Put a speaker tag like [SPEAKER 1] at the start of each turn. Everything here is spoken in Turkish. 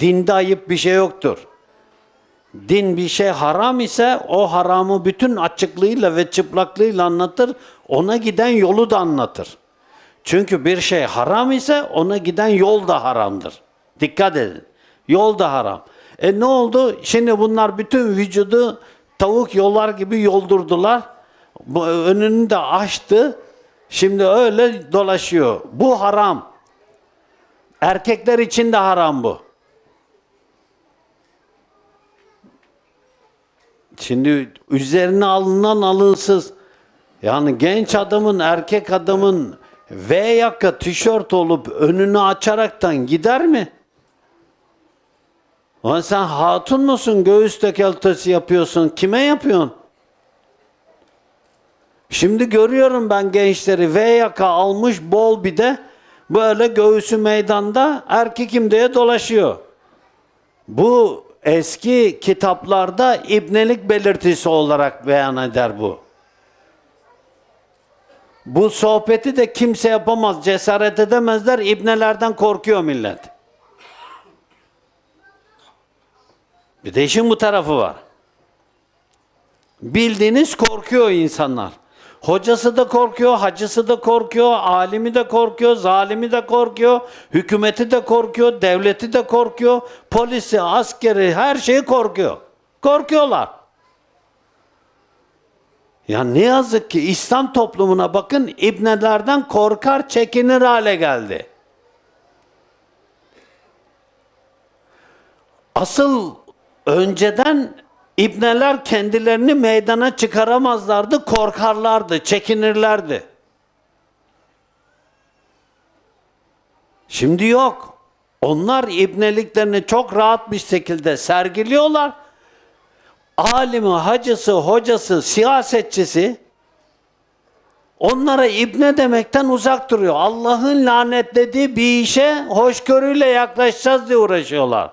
[SPEAKER 1] Dinde ayıp bir şey yoktur. Din bir şey haram ise o haramı bütün açıklığıyla ve çıplaklığıyla anlatır. Ona giden yolu da anlatır. Çünkü bir şey haram ise ona giden yol da haramdır. Dikkat edin. Yol da haram. E ne oldu? Şimdi bunlar bütün vücudu tavuk yolar gibi yoldurdular. Bu önünü de açtı. Şimdi öyle dolaşıyor. Bu haram. Erkekler için de haram bu. Şimdi üzerine alınan alınsız yani genç adamın erkek adamın V yaka tişört olup önünü açaraktan gider mi? Lan sen hatun musun? Göğüs dekoltesi yapıyorsun. Kime yapıyorsun? Şimdi görüyorum ben gençleri V yaka almış bol bir de böyle göğsü meydanda erkekim diye dolaşıyor. Bu eski kitaplarda ibnelik belirtisi olarak beyan eder bu. Bu sohbeti de kimse yapamaz, cesaret edemezler. İbnelerden korkuyor millet. Bir de işin bu tarafı var. Bildiğiniz korkuyor insanlar. Hocası da korkuyor, hacısı da korkuyor, alimi de korkuyor, zalimi de korkuyor, hükümeti de korkuyor, devleti de korkuyor, polisi, askeri, her şeyi korkuyor. Korkuyorlar. Ya ne yazık ki İslam toplumuna bakın ibnelerden korkar, çekinir hale geldi. Asıl önceden ibneler kendilerini meydana çıkaramazlardı, korkarlardı, çekinirlerdi. Şimdi yok. Onlar ibneliklerini çok rahat bir şekilde sergiliyorlar. Alimi, hacısı, hocası, siyasetçisi onlara ibne demekten uzak duruyor. Allah'ın lanetlediği bir işe hoşgörüyle yaklaşacağız diye uğraşıyorlar.